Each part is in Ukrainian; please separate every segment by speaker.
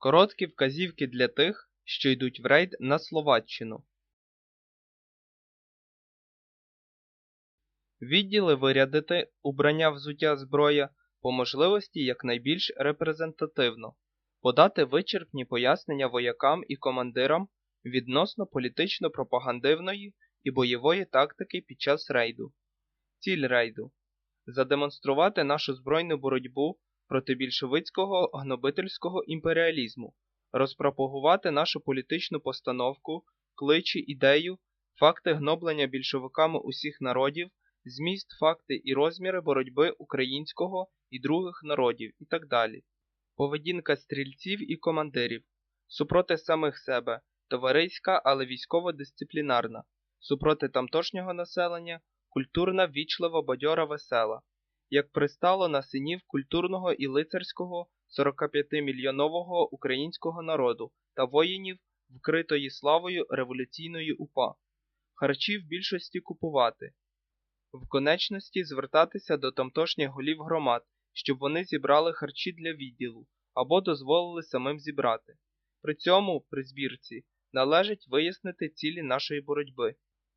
Speaker 1: Короткі вказівки для тих, що йдуть в рейд на Словаччину. Відділи вирядити убрання взуття зброя по можливості якнайбільш репрезентативно, подати вичерпні пояснення воякам і командирам відносно політично-пропагандивної і бойової тактики під час рейду. Ціль рейду задемонструвати нашу збройну боротьбу проти більшовицького гнобительського імперіалізму, розпропагувати нашу політичну постановку, кличі, ідею, факти гноблення більшовиками усіх народів, зміст, факти і розміри боротьби українського і других народів і так далі. Поведінка стрільців і командирів. Супроти самих себе, товариська, але військово-дисциплінарна, супроти тамтошнього населення, культурна, вічлива, бадьора, весела, як пристало на синів культурного і лицарського 45-мільйонового українського народу та воїнів, вкритої славою революційної УПА, харчі в більшості купувати, в конечності звертатися до тамтошніх голів громад, щоб вони зібрали харчі для відділу або дозволили самим зібрати. При цьому, при збірці, належить вияснити цілі нашої боротьби.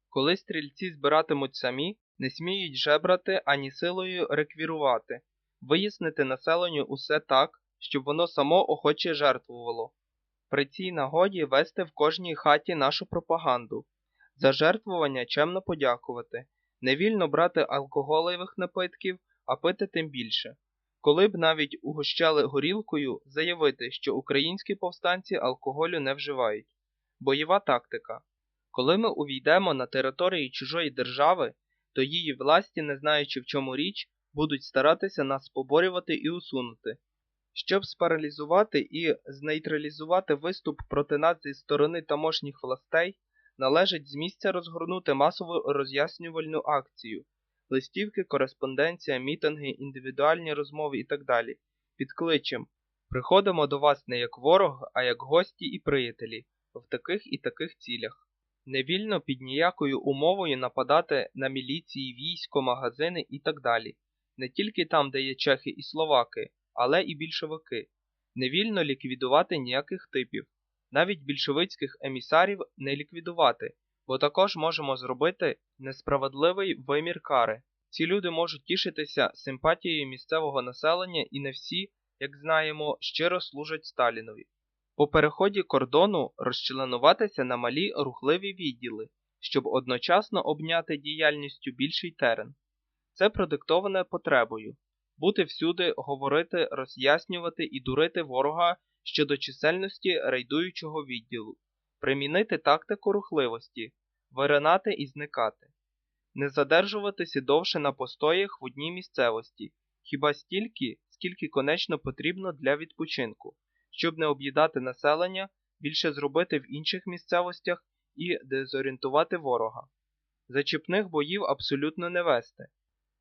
Speaker 1: Коли стрільці збиратимуть самі, не сміють жебрати ані силою реквірувати, вияснити населенню усе так, щоб воно само охоче жертвувало. При цій нагоді вести в кожній хаті нашу пропаганду, за жертвування чемно подякувати, не вільно брати алкоголевих напитків, а пити тим більше. Коли б навіть угощали горілкою, заявити, що українські повстанці алкоголю не вживають. Бойова тактика. Коли ми увійдемо на території чужої держави, то її власті, не знаючи в чому річ, будуть старатися нас поборювати і усунути. Щоб спаралізувати і знейтралізувати виступ проти нас зі сторони тамошніх властей, належить з місця розгорнути масову роз'яснювальну акцію, листівки, кореспонденція, мітинги, індивідуальні розмови і так далі. Під кличем Приходимо до вас не як ворог, а як гості і приятелі в таких і таких цілях. Невільно під ніякою умовою нападати на міліції, військо, магазини і так далі, не тільки там, де є чехи і словаки, але і більшовики, невільно ліквідувати ніяких типів, навіть більшовицьких емісарів не ліквідувати, бо також можемо зробити несправедливий вимір кари. Ці люди можуть тішитися симпатією місцевого населення і не всі, як знаємо, щиро служать Сталінові. По переході кордону розчленуватися на малі рухливі відділи, щоб одночасно обняти діяльністю більший терен. Це продиктоване потребою бути всюди, говорити, роз'яснювати і дурити ворога щодо чисельності рейдуючого відділу, примінити тактику рухливості, виринати і зникати, не задержуватися довше на постоях в одній місцевості, хіба стільки, скільки конечно потрібно для відпочинку щоб не об'їдати населення, більше зробити в інших місцевостях і дезорієнтувати ворога. Зачіпних боїв абсолютно не вести.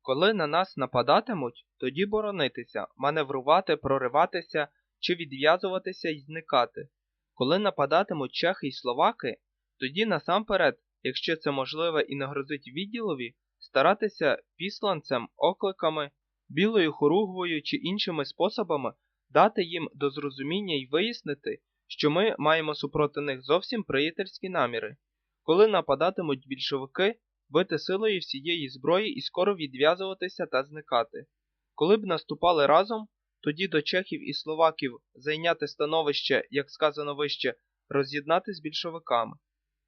Speaker 1: Коли на нас нападатимуть, тоді боронитися, маневрувати, прориватися чи відв'язуватися і зникати. Коли нападатимуть чехи й словаки, тоді насамперед, якщо це можливе і не грозить відділові, старатися післанцем, окликами, білою хоругвою чи іншими способами дати їм до зрозуміння і вияснити, що ми маємо супроти них зовсім приятельські наміри. Коли нападатимуть більшовики, бити силою всієї зброї і скоро відв'язуватися та зникати. Коли б наступали разом, тоді до чехів і словаків зайняти становище, як сказано вище, роз'єднати з більшовиками,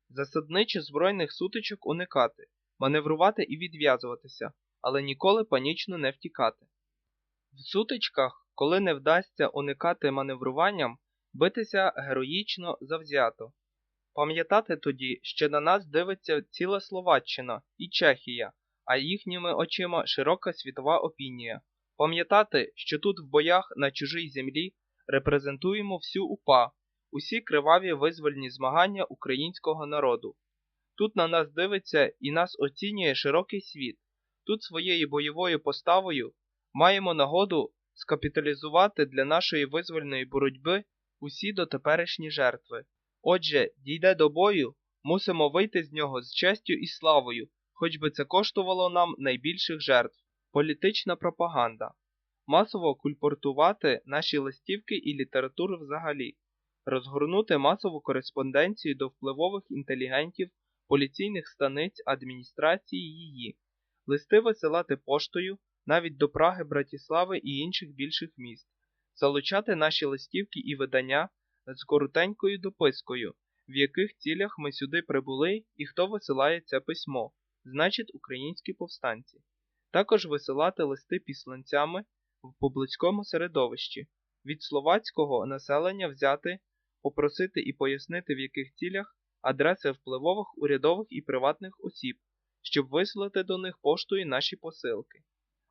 Speaker 1: засадниче збройних сутичок уникати, маневрувати і відв'язуватися, але ніколи панічно не втікати. В сутичках коли не вдасться уникати маневруванням, битися героїчно завзято. Пам'ятати тоді, що на нас дивиться ціла Словаччина і Чехія, а їхніми очима широка світова опінія. Пам'ятати, що тут в боях на чужій землі репрезентуємо всю УПА, усі криваві визвольні змагання українського народу. Тут на нас дивиться і нас оцінює широкий світ. Тут своєю бойовою поставою маємо нагоду скапіталізувати для нашої визвольної боротьби усі дотеперішні жертви. Отже, дійде до бою, мусимо вийти з нього з честю і славою, хоч би це коштувало нам найбільших жертв. Політична пропаганда. Масово кульпортувати наші листівки і літературу взагалі, розгорнути масову кореспонденцію до впливових інтелігентів, поліційних станиць, адміністрації її, листи висилати поштою навіть до Праги, Братіслави і інших більших міст, залучати наші листівки і видання з коротенькою допискою, в яких цілях ми сюди прибули і хто висилає це письмо, значить українські повстанці, також висилати листи післанцями в публицькому середовищі, від словацького населення взяти, попросити і пояснити, в яких цілях адреси впливових урядових і приватних осіб, щоб вислати до них поштою наші посилки,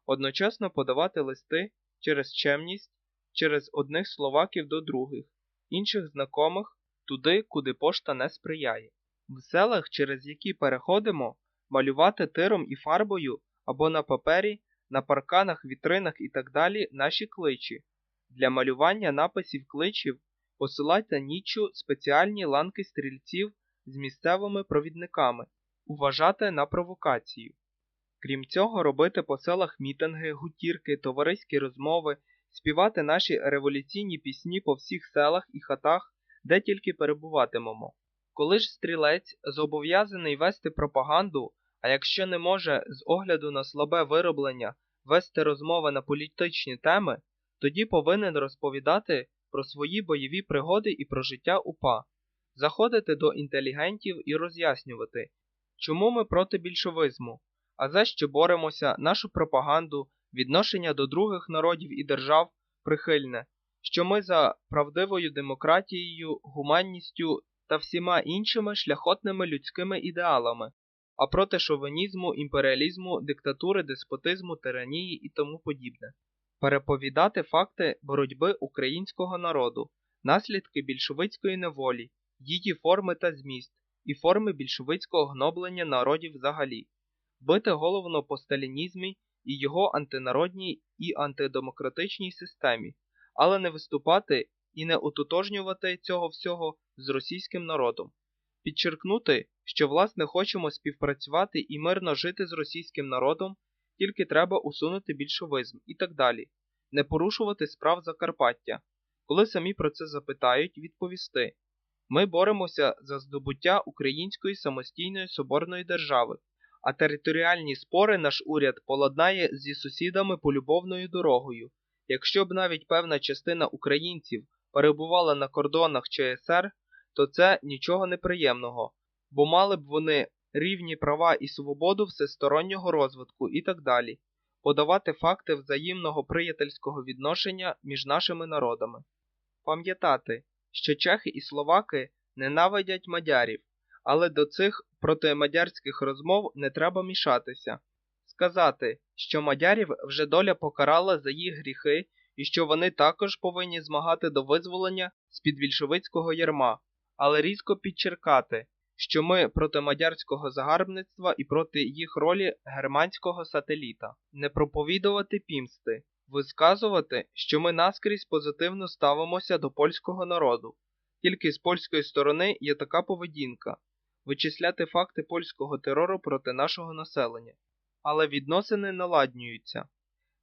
Speaker 1: одночасно подавати листи через чемність, через одних словаків до других, інших знакомих туди, куди пошта не сприяє. В селах, через які переходимо, малювати тиром і фарбою або на папері, на парканах, вітринах і так далі наші кличі. Для малювання написів кличів посилати ніччю спеціальні ланки стрільців з місцевими провідниками, уважати на провокацію. Крім цього, робити по селах мітинги, гутірки, товариські розмови, співати наші революційні пісні по всіх селах і хатах, де тільки перебуватимемо. Коли ж стрілець зобов'язаний вести пропаганду, а якщо не може з огляду на слабе вироблення вести розмови на політичні теми, тоді повинен розповідати про свої бойові пригоди і про життя УПА, заходити до інтелігентів і роз'яснювати, чому ми проти більшовизму, а за що боремося, нашу пропаганду, відношення до других народів і держав прихильне, що ми за правдивою демократією, гуманністю та всіма іншими шляхотними людськими ідеалами, а проти шовінізму, імперіалізму, диктатури, деспотизму, тиранії і тому подібне. Переповідати факти боротьби українського народу, наслідки більшовицької неволі, її форми та зміст, і форми більшовицького гноблення народів взагалі, бити головно по сталінізмі і його антинародній і антидемократичній системі, але не виступати і не утотожнювати цього всього з російським народом, підчеркнути, що власне хочемо співпрацювати і мирно жити з російським народом, тільки треба усунути більшовизм і так далі, не порушувати справ Закарпаття. Коли самі про це запитають, відповісти. Ми боремося за здобуття української самостійної соборної держави, а територіальні спори наш уряд поладнає зі сусідами полюбовною дорогою. Якщо б навіть певна частина українців перебувала на кордонах ЧСР, то це нічого неприємного, бо мали б вони рівні права і свободу всестороннього розвитку і так далі, подавати факти взаємного приятельського відношення між нашими народами. Пам'ятати, що чехи і словаки ненавидять мадярів, але до цих протимадярських розмов не треба мішатися. Сказати, що мадярів вже доля покарала за їх гріхи і що вони також повинні змагати до визволення з під більшовицького ярма, але різко підчеркати, що ми проти мадярського загарбництва і проти їх ролі германського сателіта, не проповідувати пімсти, висказувати, що ми наскрізь позитивно ставимося до польського народу. Тільки з польської сторони є така поведінка вичисляти факти польського терору проти нашого населення, але відносини наладнюються,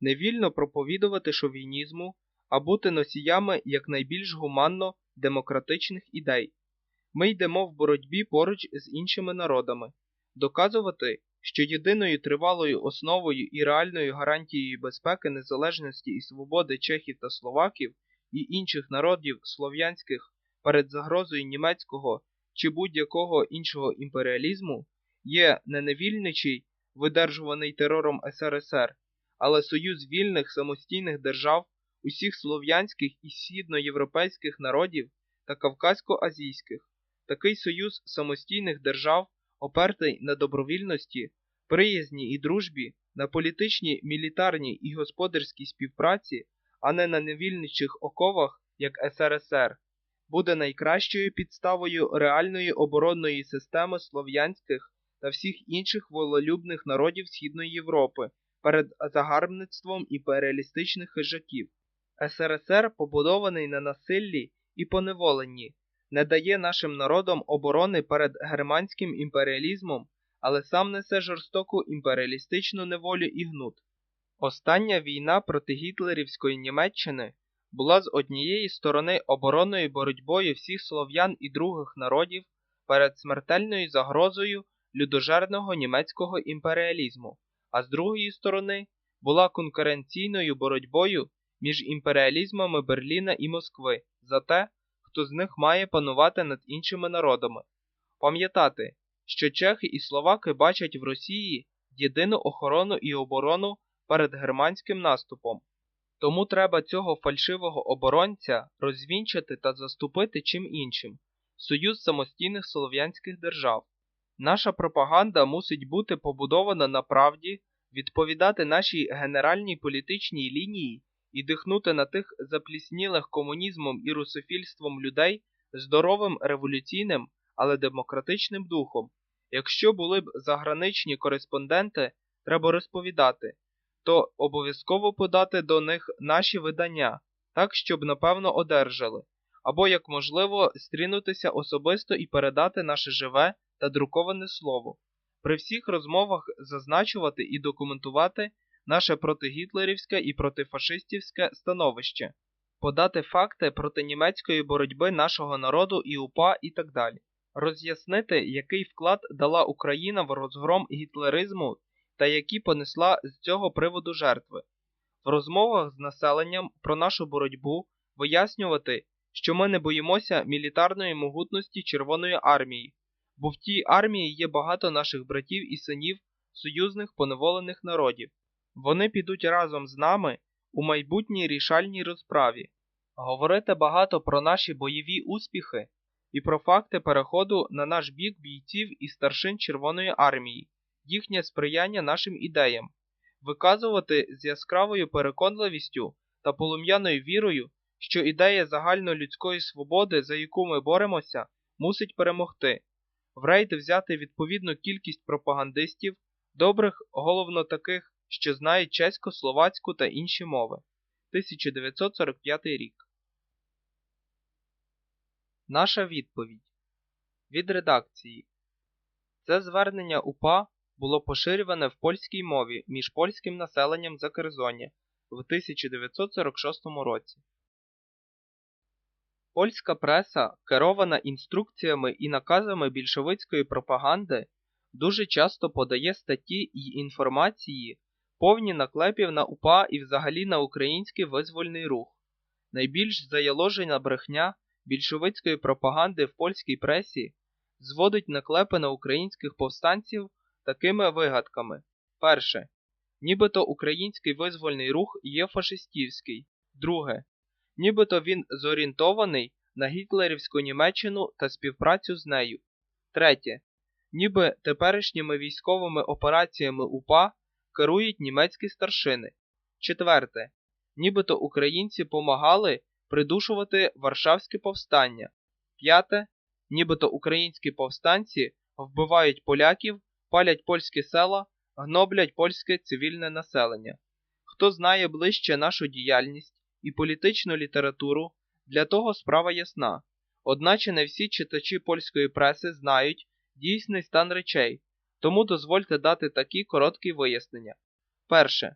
Speaker 1: невільно проповідувати шовінізму, а бути носіями якнайбільш гуманно демократичних ідей. Ми йдемо в боротьбі поруч з іншими народами, доказувати, що єдиною тривалою основою і реальною гарантією безпеки, незалежності і свободи чехів та словаків і інших народів слов'янських перед загрозою німецького чи будь-якого іншого імперіалізму є не невільничий, видержуваний терором СРСР, але союз вільних самостійних держав, усіх слов'янських і східноєвропейських народів та кавказько-азійських. Такий союз самостійних держав, опертий на добровільності, приязні і дружбі, на політичній, мілітарній і господарській співпраці, а не на невільничих оковах, як СРСР, буде найкращою підставою реальної оборонної системи слов'янських та всіх інших вололюбних народів Східної Європи перед загарбництвом імперіалістичних хижаків. СРСР, побудований на насиллі і поневоленні, не дає нашим народам оборони перед германським імперіалізмом, але сам несе жорстоку імперіалістичну неволю і гнут. Остання війна проти гітлерівської Німеччини була з однієї сторони оборонною боротьбою всіх слов'ян і других народів перед смертельною загрозою людожерного німецького імперіалізму, а з другої сторони була конкуренційною боротьбою між імперіалізмами Берліна і Москви за те, хто з них має панувати над іншими народами. Пам'ятати, що чехи і словаки бачать в Росії єдину охорону і оборону перед германським наступом. Тому треба цього фальшивого оборонця розвінчати та заступити чим іншим союз самостійних слов'янських держав. Наша пропаганда мусить бути побудована на правді, відповідати нашій генеральній політичній лінії і дихнути на тих запліснілих комунізмом і русофільством людей здоровим революційним, але демократичним духом. Якщо були б заграничні кореспонденти, треба розповідати, то обов'язково подати до них наші видання, так щоб напевно одержали, або, як можливо, стрінутися особисто і передати наше живе та друковане слово. При всіх розмовах зазначувати і документувати наше протигітлерівське і протифашистівське становище, подати факти проти німецької боротьби нашого народу і УПА і так далі, роз'яснити, який вклад дала Україна в розгром гітлеризму та які понесла з цього приводу жертви, в розмовах з населенням про нашу боротьбу вияснювати, що ми не боїмося мілітарної могутності Червоної армії, бо в тій армії є багато наших братів і синів союзних поневолених народів. Вони підуть разом з нами у майбутній рішальній розправі, говорити багато про наші бойові успіхи і про факти переходу на наш бік бійців і старшин Червоної армії, їхнє сприяння нашим ідеям, виказувати з яскравою переконливістю та полум'яною вірою, що ідея загальнолюдської свободи, за яку ми боремося, мусить перемогти, в рейд взяти відповідну кількість пропагандистів, добрих, головно таких що знають чесько, словацьку та інші мови. 1945 рік. Наша відповідь від редакції. Це звернення УПА було поширюване в польській мові між польським населенням Закерзоні в 1946 році. Польська преса, керована інструкціями і наказами більшовицької пропаганди, дуже часто подає статті й інформації повні наклепів на УПА і взагалі на український визвольний рух. Найбільш заяложена брехня більшовицької пропаганди в польській пресі зводить наклепи на українських повстанців такими вигадками: перше. Нібито український визвольний рух є фашистівський. Друге. Нібито він зорієнтований на гітлерівську Німеччину та співпрацю з нею. Третє. Ніби теперішніми військовими операціями УПА керують німецькі старшини. Четверте. Нібито українці помагали придушувати Варшавське повстання. П'яте. Нібито українські повстанці вбивають поляків, палять польські села, гноблять польське цивільне населення. Хто знає ближче нашу діяльність і політичну літературу, для того справа ясна. Одначе не всі читачі польської преси знають дійсний стан речей, тому дозвольте дати такі короткі вияснення. Перше.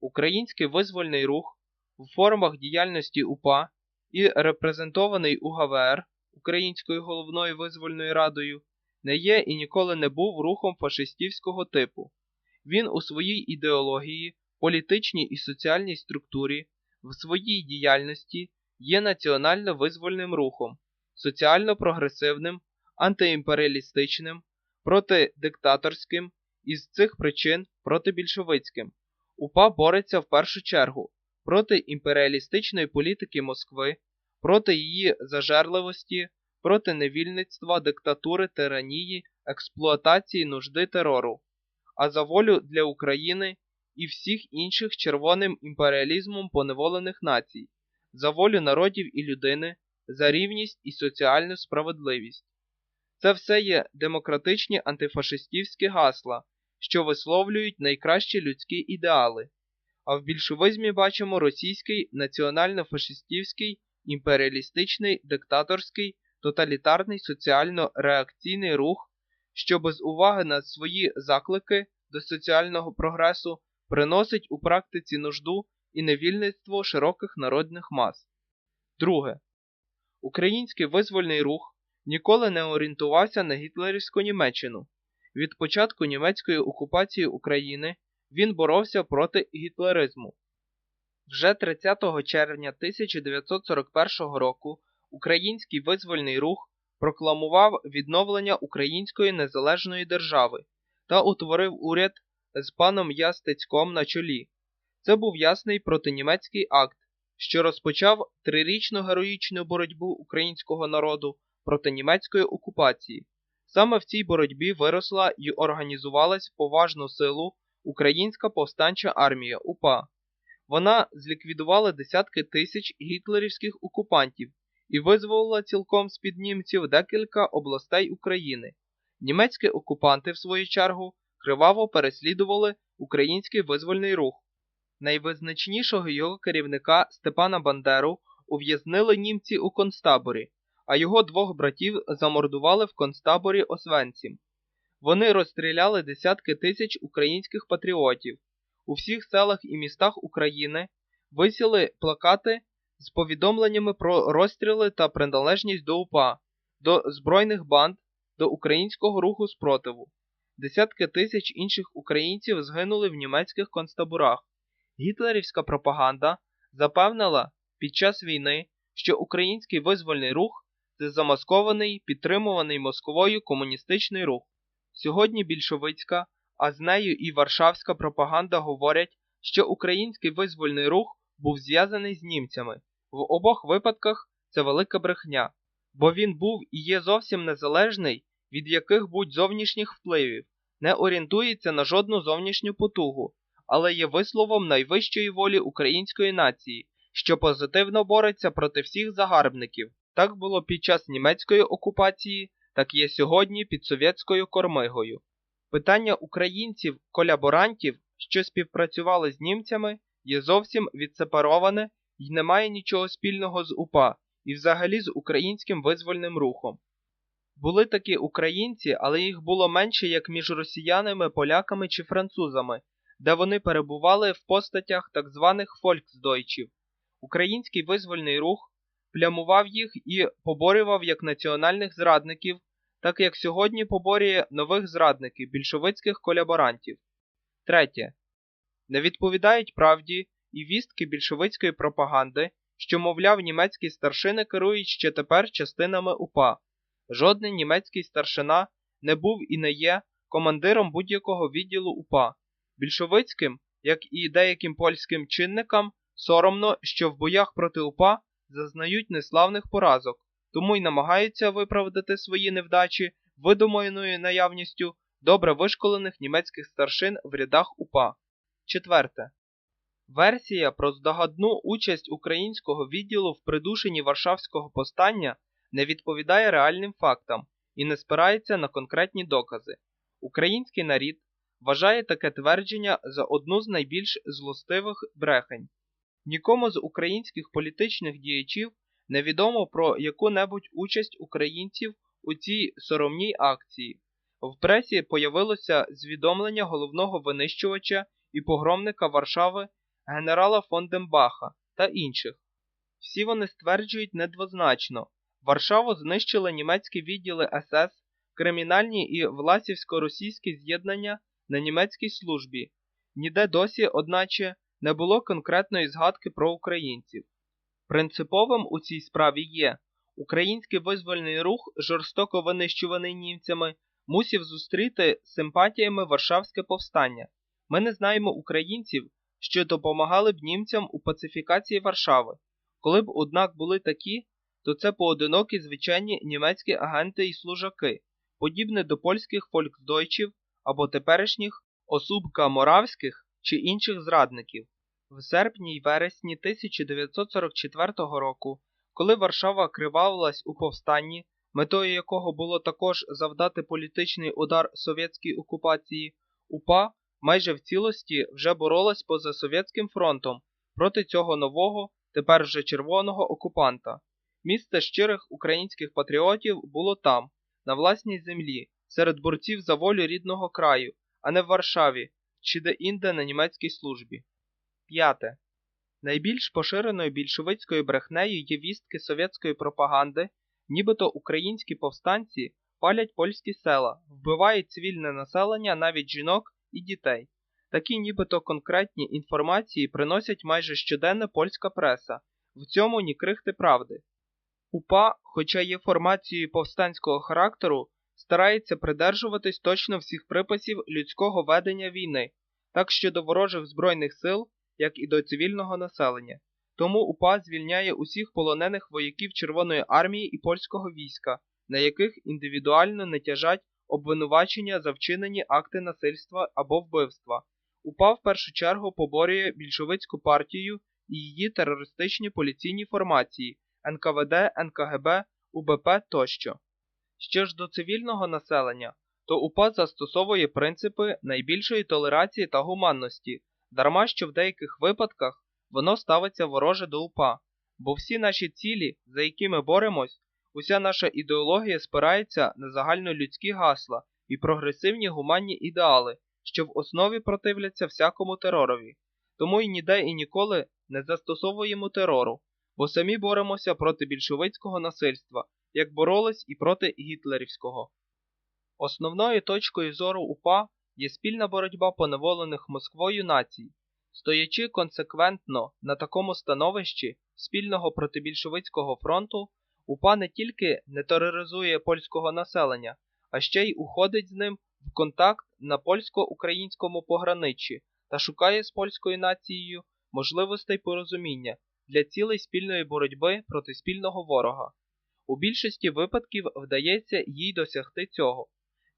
Speaker 1: Український визвольний рух в формах діяльності УПА і репрезентований УГВР Українською головною визвольною радою не є і ніколи не був рухом фашистівського типу. Він у своїй ідеології, політичній і соціальній структурі, в своїй діяльності є національно визвольним рухом, соціально прогресивним, антиімперіалістичним, протидиктаторським і з цих причин протибільшовицьким. УПА бореться в першу чергу проти імперіалістичної політики Москви, проти її зажерливості, проти невільництва, диктатури, тиранії, експлуатації нужди терору, а за волю для України і всіх інших червоним імперіалізмом поневолених націй, за волю народів і людини, за рівність і соціальну справедливість. Це все є демократичні антифашистівські гасла, що висловлюють найкращі людські ідеали. А в більшовизмі бачимо російський національно-фашистівський, імперіалістичний, диктаторський, тоталітарний соціально-реакційний рух, що без уваги на свої заклики до соціального прогресу приносить у практиці нужду і невільництво широких народних мас. Друге. Український визвольний рух ніколи не орієнтувався на гітлерівську Німеччину. Від початку німецької окупації України він боровся проти гітлеризму. Вже 30 червня 1941 року Український визвольний рух прокламував відновлення Української незалежної держави та утворив уряд з паном Ястецьком на чолі. Це був ясний протинімецький акт, що розпочав трирічну героїчну боротьбу українського народу проти німецької окупації. Саме в цій боротьбі виросла і організувалась поважну силу Українська повстанча армія УПА. Вона зліквідувала десятки тисяч гітлерівських окупантів і визволила цілком з під німців декілька областей України. Німецькі окупанти, в свою чергу, криваво переслідували український визвольний рух. Найвизначнішого його керівника Степана Бандеру ув'язнили німці у концтаборі, а його двох братів замордували в концтаборі Освенцім. Вони розстріляли десятки тисяч українських патріотів. У всіх селах і містах України висіли плакати з повідомленнями про розстріли та приналежність до УПА, до збройних банд, до українського руху спротиву. Десятки тисяч інших українців згинули в німецьких концтаборах. Гітлерівська пропаганда запевнила під час війни, що український визвольний рух це замаскований, підтримуваний Москвою комуністичний рух. Сьогодні більшовицька, а з нею і варшавська пропаганда говорять, що український визвольний рух був зв'язаний з німцями. В обох випадках це велика брехня, бо він був і є зовсім незалежний від яких будь зовнішніх впливів, не орієнтується на жодну зовнішню потугу, але є висловом найвищої волі української нації, що позитивно бореться проти всіх загарбників. Так було під час німецької окупації, так є сьогодні під совєтською кормигою. Питання українців, колаборантів, що співпрацювали з німцями, є зовсім відсепароване і не має нічого спільного з УПА і взагалі з українським визвольним рухом. Були такі українці, але їх було менше як між росіянами, поляками чи французами, де вони перебували в постатях так званих фольксдойчів. Український визвольний рух плямував їх і поборював як національних зрадників, так як сьогодні поборює нових зрадників, більшовицьких колаборантів. Третє. Не відповідають правді і вістки більшовицької пропаганди, що, мовляв, німецькі старшини керують ще тепер частинами УПА. Жодний німецький старшина не був і не є командиром будь-якого відділу УПА. Більшовицьким, як і деяким польським чинникам, соромно, що в боях проти УПА зазнають неславних поразок, тому й намагаються виправдати свої невдачі видуманою наявністю добре вишколених німецьких старшин в рядах УПА. Четверте. Версія про здогадну участь українського відділу в придушенні Варшавського повстання не відповідає реальним фактам і не спирається на конкретні докази. Український нарід вважає таке твердження за одну з найбільш злостивих брехень. Нікому з українських політичних діячів невідомо про яку-небудь участь українців у цій соромній акції. В пресі появилося звідомлення головного винищувача і погромника Варшави генерала фон Дембаха та інших. Всі вони стверджують недвозначно, Варшаву знищили німецькі відділи СС, кримінальні і власівсько-російські з'єднання на німецькій службі. Ніде досі, одначе, не було конкретної згадки про українців. Принциповим у цій справі є український визвольний рух, жорстоко винищуваний німцями, мусів зустріти симпатіями Варшавське повстання. Ми не знаємо українців, що допомагали б німцям у пацифікації Варшави. Коли б, однак, були такі, то це поодинокі звичайні німецькі агенти і служаки, подібні до польських фольксдойчів або теперішніх осубка моравських чи інших зрадників. В серпні й вересні 1944 року, коли Варшава кривавилась у повстанні, метою якого було також завдати політичний удар совєтській окупації, УПА майже в цілості вже боролась поза Совєтським фронтом проти цього нового, тепер вже червоного окупанта. Місце щирих українських патріотів було там, на власній землі, серед борців за волю рідного краю, а не в Варшаві чи де інде на німецькій службі. П'яте. Найбільш поширеною більшовицькою брехнею є вістки совєтської пропаганди, нібито українські повстанці палять польські села, вбивають цивільне населення, навіть жінок і дітей. Такі нібито конкретні інформації приносять майже щоденна польська преса, в цьому ні крихти правди. УПА, хоча є формацією повстанського характеру, старається придержуватись точно всіх приписів людського ведення війни, так щодо ворожих збройних сил, як і до цивільного населення. Тому УПА звільняє усіх полонених вояків Червоної армії і польського війська, на яких індивідуально не тяжать обвинувачення за вчинені акти насильства або вбивства. УПА в першу чергу поборює більшовицьку партію і її терористичні поліційні формації НКВД, НКГБ, УБП тощо. Що ж до цивільного населення, то УПА застосовує принципи найбільшої толерації та гуманності, дарма що в деяких випадках воно ставиться вороже до УПА, бо всі наші цілі, за які ми боремось, уся наша ідеологія спирається на загальнолюдські гасла і прогресивні гуманні ідеали, що в основі противляться всякому теророві. Тому і ніде і ніколи не застосовуємо терору, бо самі боремося проти більшовицького насильства, як боролись і проти гітлерівського. Основною точкою зору УПА є спільна боротьба поневолених Москвою націй. Стоячи консеквентно на такому становищі спільного протибільшовицького фронту, УПА не тільки не тероризує польського населення, а ще й уходить з ним в контакт на польсько-українському пограниччі та шукає з польською нацією можливостей порозуміння для цілей спільної боротьби проти спільного ворога. У більшості випадків вдається їй досягти цього.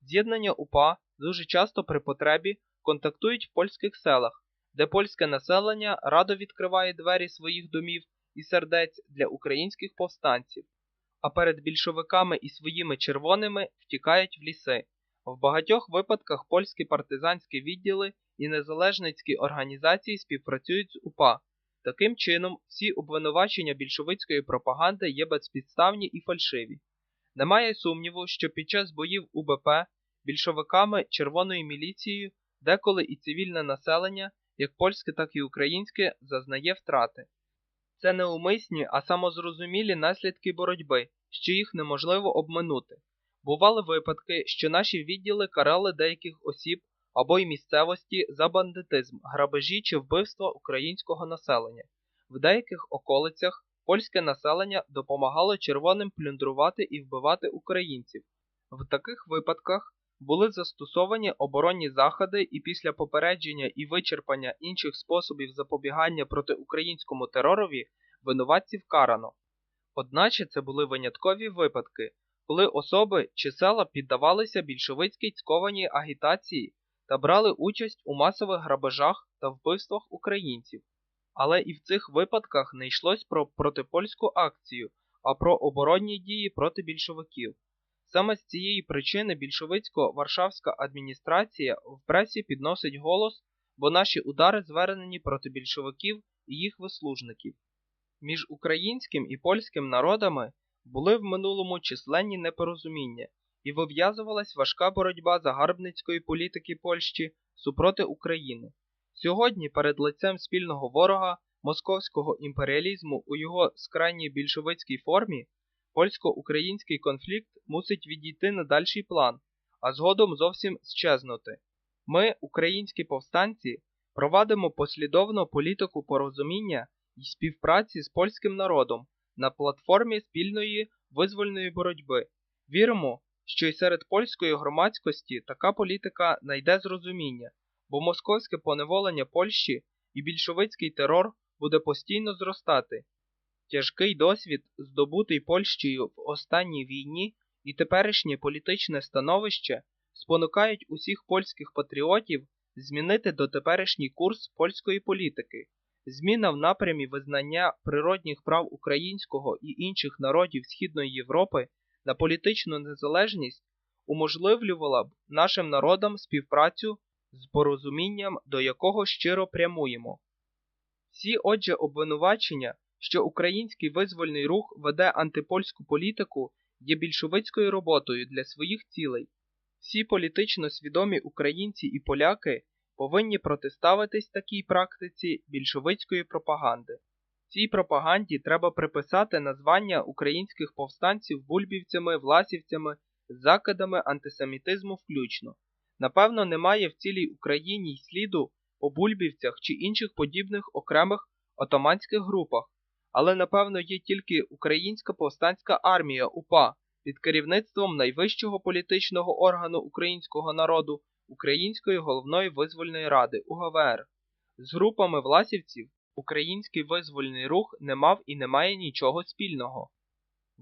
Speaker 1: З'єднання УПА дуже часто при потребі контактують в польських селах, де польське населення радо відкриває двері своїх домів і сердець для українських повстанців, а перед більшовиками і своїми червоними втікають в ліси. В багатьох випадках польські партизанські відділи і незалежницькі організації співпрацюють з УПА. Таким чином, всі обвинувачення більшовицької пропаганди є безпідставні і фальшиві. Немає сумніву, що під час боїв УБП більшовиками червоною міліцією деколи і цивільне населення, як польське, так і українське, зазнає втрати. Це не умисні, а самозрозумілі наслідки боротьби, що їх неможливо обминути. Бували випадки, що наші відділи карали деяких осіб або й місцевості за бандитизм, грабежі чи вбивство українського населення. В деяких околицях польське населення допомагало червоним плюндрувати і вбивати українців. В таких випадках були застосовані оборонні заходи і після попередження і вичерпання інших способів запобігання проти українському теророві винуватців карано. Одначе це були виняткові випадки, коли особи чи села піддавалися більшовицькій цькованій агітації та брали участь у масових грабежах та вбивствах українців. Але і в цих випадках не йшлось про протипольську акцію, а про оборонні дії проти більшовиків. Саме з цієї причини більшовицько-варшавська адміністрація в пресі підносить голос, бо наші удари звернені проти більшовиків і їх вислужників. Між українським і польським народами були в минулому численні непорозуміння і вив'язувалась важка боротьба загарбницької політики Польщі супроти України. Сьогодні перед лицем спільного ворога московського імперіалізму у його скрайній більшовицькій формі польсько-український конфлікт мусить відійти на дальший план, а згодом зовсім щезнути. Ми, українські повстанці, провадимо послідовну політику порозуміння і співпраці з польським народом на платформі спільної визвольної боротьби. Віримо, що й серед польської громадськості така політика найде зрозуміння, бо московське поневолення Польщі і більшовицький терор буде постійно зростати. Тяжкий досвід, здобутий Польщею в останній війні, і теперішнє політичне становище спонукають усіх польських патріотів змінити дотеперішній курс польської політики. Зміна в напрямі визнання природних прав українського і інших народів Східної Європи на політичну незалежність уможливлювала б нашим народам співпрацю з порозумінням, до якого щиро прямуємо. Всі, отже, обвинувачення, що український визвольний рух веде антипольську політику, є більшовицькою роботою для своїх цілей. Всі політично свідомі українці і поляки повинні протиставитись такій практиці більшовицької пропаганди. Цій пропаганді треба приписати названня українських повстанців бульбівцями, власівцями закидами антисемітизму включно. Напевно, немає в цілій Україні й сліду по бульбівцях чи інших подібних окремих отоманських групах, але напевно є тільки Українська повстанська армія УПА під керівництвом найвищого політичного органу українського народу Української головної визвольної ради УГВР. З групами власівців Український визвольний рух не мав і не має нічого спільного.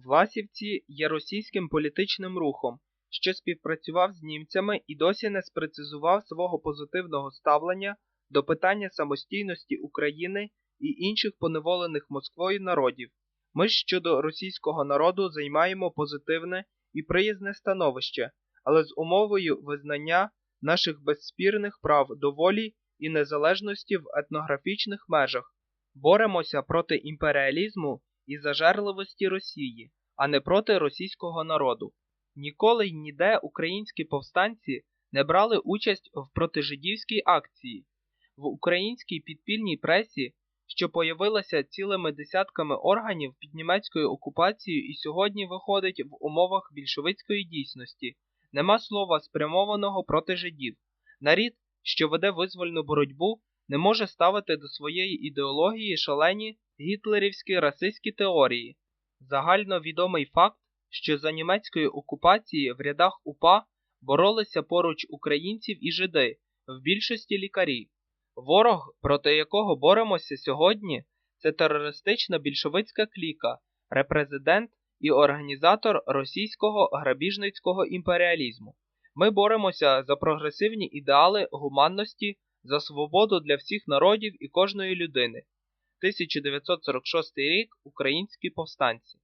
Speaker 1: Власівці є російським політичним рухом, що співпрацював з німцями і досі не спрецизував свого позитивного ставлення до питання самостійності України і інших поневолених Москвою народів. Ми щодо російського народу займаємо позитивне і приязне становище, але з умовою визнання наших безспірних прав до волі і незалежності в етнографічних межах. Боремося проти імперіалізму і зажерливості Росії, а не проти російського народу. Ніколи й ніде українські повстанці не брали участь в протижидівській акції. В українській підпільній пресі, що появилася цілими десятками органів під німецькою окупацією і сьогодні виходить в умовах більшовицької дійсності, нема слова спрямованого проти жидів. Нарід, що веде визвольну боротьбу, не може ставити до своєї ідеології шалені гітлерівські расистські теорії. Загально відомий факт, що за німецької окупації в рядах УПА боролися поруч українців і жиди, в більшості лікарі. Ворог, проти якого боремося сьогодні, це терористична більшовицька кліка, репрезидент і організатор російського грабіжницького імперіалізму. Ми боремося за прогресивні ідеали гуманності, за свободу для всіх народів і кожної людини. 1946 рік Українські повстанці.